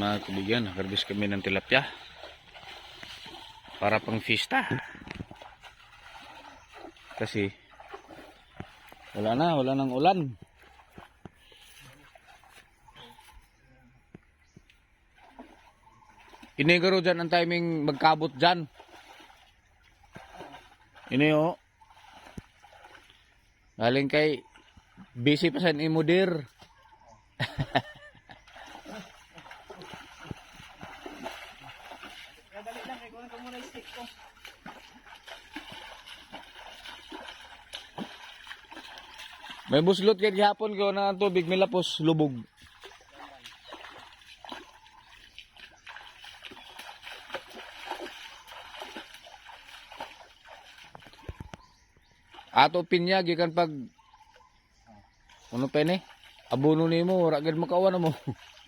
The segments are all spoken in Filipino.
mga kaibigan, nakarbis kami ng tilapia. Para pang fiesta. Kasi wala na, wala nang ulan. Inigaro dyan ang timing magkabot dyan. Ini o. Galing kay busy pa sa imudir. Kadali lang, kay kunin ko muna yung stick ko. May buslot kay gihapon ko na tubig may lapos lubog. Ato pinya gikan pag ano pa ni? Abono nimo ra gid makawan mo.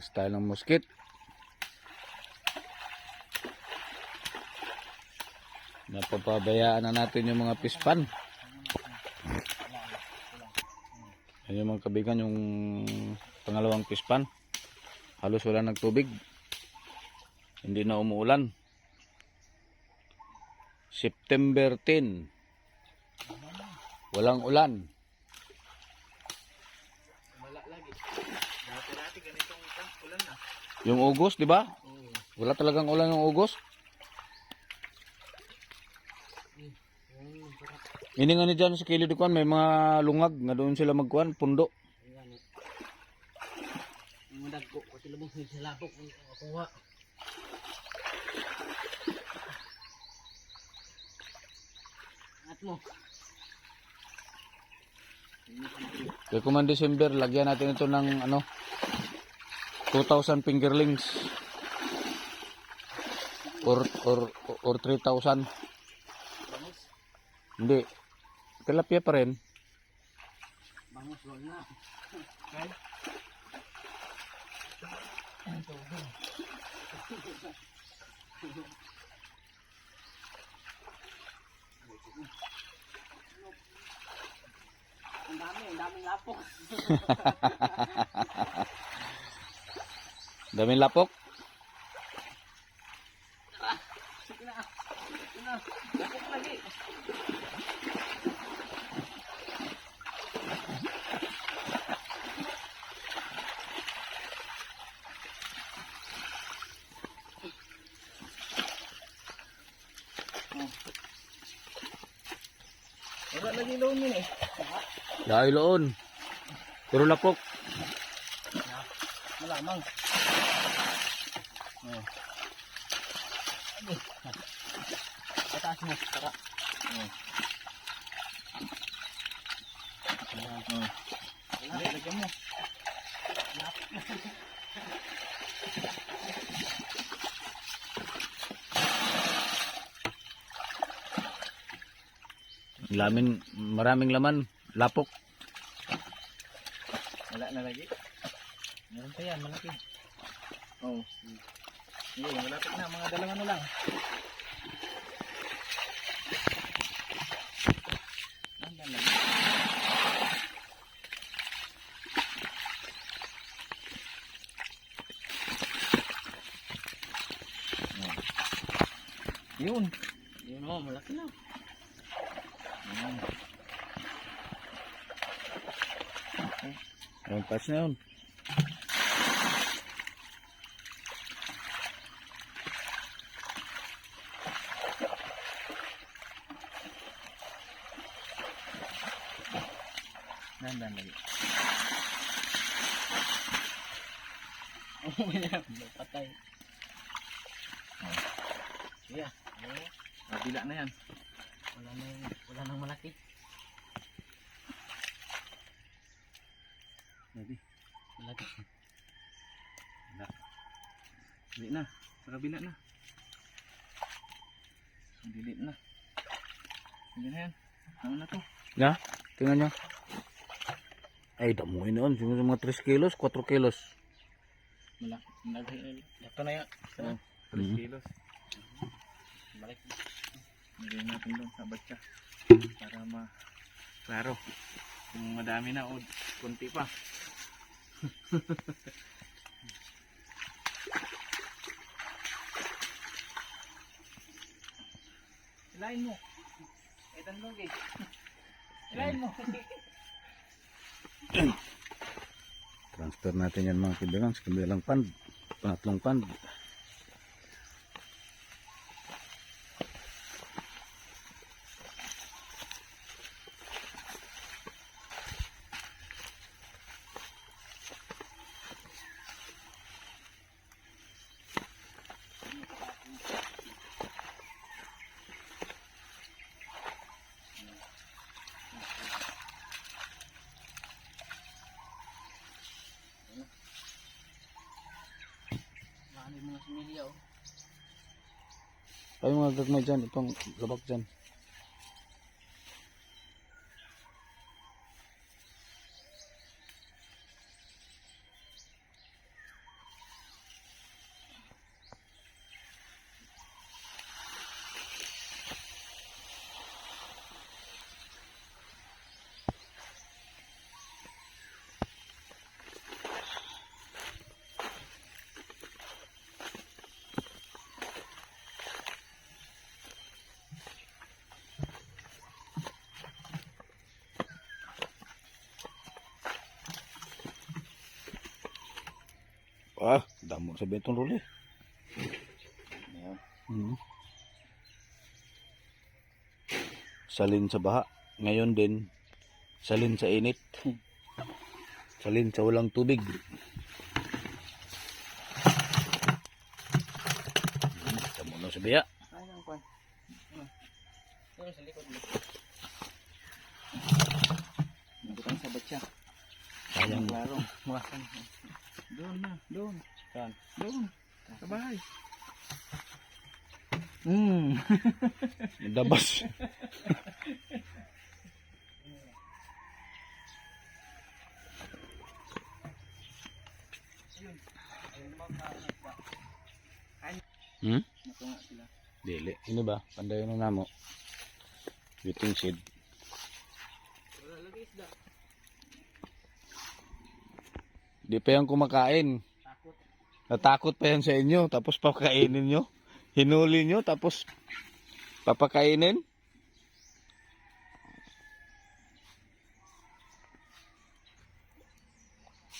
Yung style ng muskit. Napapabayaan na natin yung mga pispan. Yan yung mga kabigan yung pangalawang pispan. Halos wala nagtubig. Hindi na umuulan. September 10. Walang ulan. Wala lagi. Dati-dati ganitong kan, ulan na. Yung August, di ba? Wala talagang ulan yung August. Ini nga ni dyan sa kilid kuan may mga lungag nga doon sila magkuan pundo. Ang madag ko, kasi lubong sa kung kuha. At mo. December lagyan natin ito ng ano 2,000 fingerlings or or or 3,000. Bangus. Hindi. Tilapia pa rin. Bangus, wala na. Okay. Ang dami, ang daming lapok. Daming lapok. Wala lagi loan yun eh. Dahil loon. Puro lapok. Malamang. Oh. Pataas mo. Tara. Oh. Oh. Wala, lagyan mo. Lamin, maraming laman. Lapok. Wala na lagi. Meron pa yan, malaki. Oo. Oh. Sige, malapit na. Mga dalawa na lang. Nandyan lang. Yun. Yun oh, malaki na. Yun. Yung patch na yun. Nandang lagi. Oh, yan. Patay. Sige. Oh. Nabila na yan. Wala nang, wala nang malaki. Lagi. Lagi. Wala. Hindi na. Sa kabila na. Dili na. Hindi na yan. Ano na to? Ya, tingnan nyo. Ay, damuin noon. Siguro mga 3 kilos, 4 kilos. Mala. Nag- Ito na yan. Ito na. 3 Mhm. kilos. Balik. Lagyan natin doon sa batya. Para ma... Klaro. Kung madami na o kunti pa. Ilain mo. Etan mo, guys. Ilain mo. Transfer natin yan mga kaibigan sa kabilang pand. Pangatlong pand. Marami mga similya, oh. Ay mga gagmay dyan, itong labak dyan. Damo sa betong ruli. Ayan. Mhm. Salin sa baha. Ngayon din, salin sa init. Salin sa walang tubig. Hmm, Damo na sa biya. Ito sa likod mo. Nabutan sa batya. Sayang. Doon na. Doon. Saan? Doon. Sa bahay. Hmm. Dabas. Hmm? Dili. Ini ba? Pandayo na namo. Waiting seed. Di pa yan kumakain. Takot. Natakot pa yan sa inyo. Tapos papakainin nyo. Hinuli nyo. Tapos papakainin.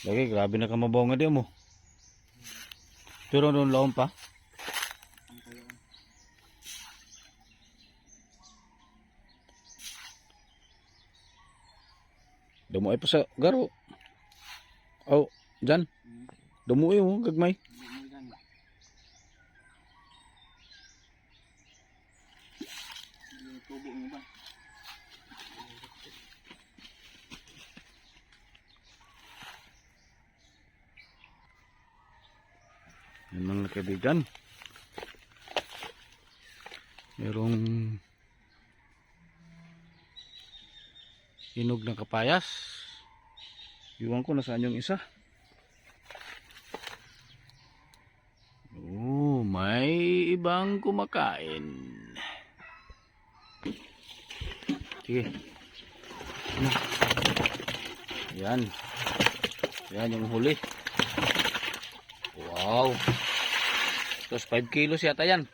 Lagi, grabe na ka mabonga di mo. Pero doon laon pa. Kayo. Dumuay pa sa garo. Oh, dyan. Hmm. Dumuay mo, gagmay. Yan. Mga kaibigan. Merong hinog ng kapayas. Iwan ko nasaan yung isa. May ibang kumakain. Sige. Ano? Yan. Yan yung huli. Wow. Tapos 5 kilos yata yan.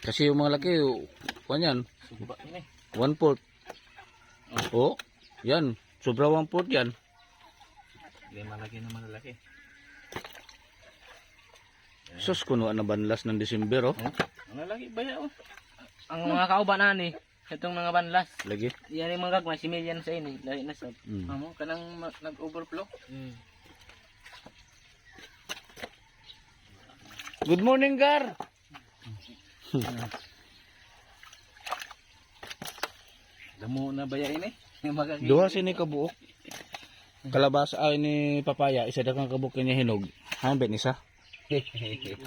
Kasi yung mga laki, kuan yan, Suba yun eh. 1 fourth. Oh, yan. Sobra 1 fourth yan. Hindi malaki na malalaki. Sus, kuno na banlas ng December, oh. Ang lalaki ba yan? oh? Ang mga kauban na ni, itong mga banlas. Lagi. Yan yung mga gagmay, similyan sa ini. Lahi na sa Mm. Amo, kanang nag-overflow. Good morning, Gar. Damo na ba yan eh? Duha sini ka buok. kalabasa ay ni papaya isa da kang kabukin niya hinog. Hambet isa.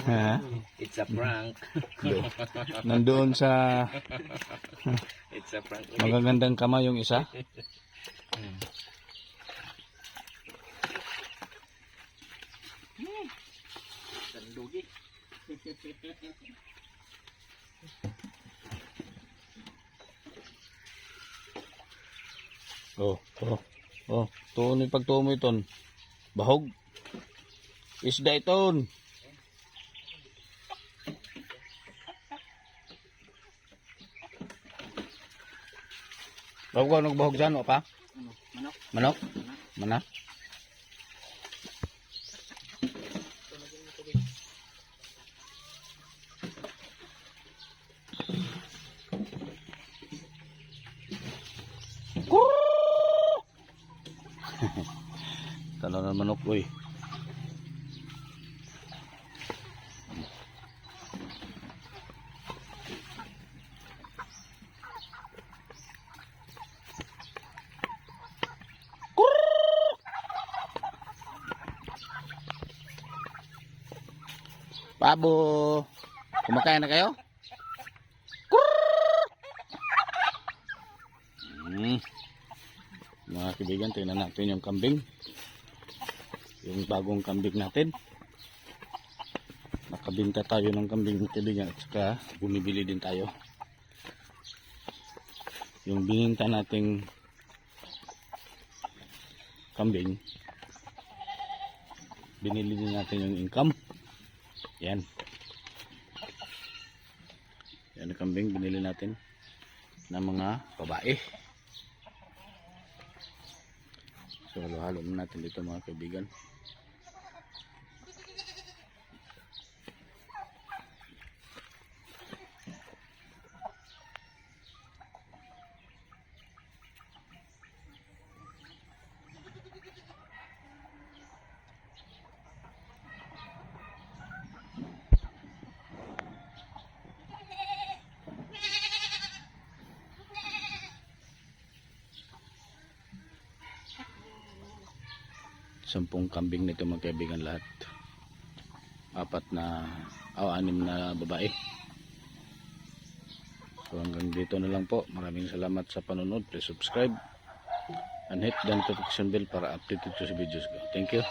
Ha? It's a prank. Do. Nandoon sa It's a prank. magagandang kamay yung isa. Sandugi. Oh, oh. Oh, tuon ni pagtuo mo iton. Bahog. Isda iton. Bago ka nagbahog dyan, o pa? Ano? Manok? Manok? Na manok boy. Pabo. Kumakain na kayo? Hmm. Mga kaibigan, tingnan natin yung kambing. Yung bagong kambing natin. Nakabinta tayo ng kambing kaibigan at saka bumibili din tayo. Yung bininta nating kambing, binili din natin yung income. Yan. Yan ang kambing binili natin ng mga babae. So halo-halo na natin dito mga kaibigan. Sampung kambing nito mga kaibigan lahat. Apat na, o anim na babae. So hanggang dito na lang po. Maraming salamat sa panonood. Please subscribe and hit the notification bell para updated to sa videos ko. Thank you.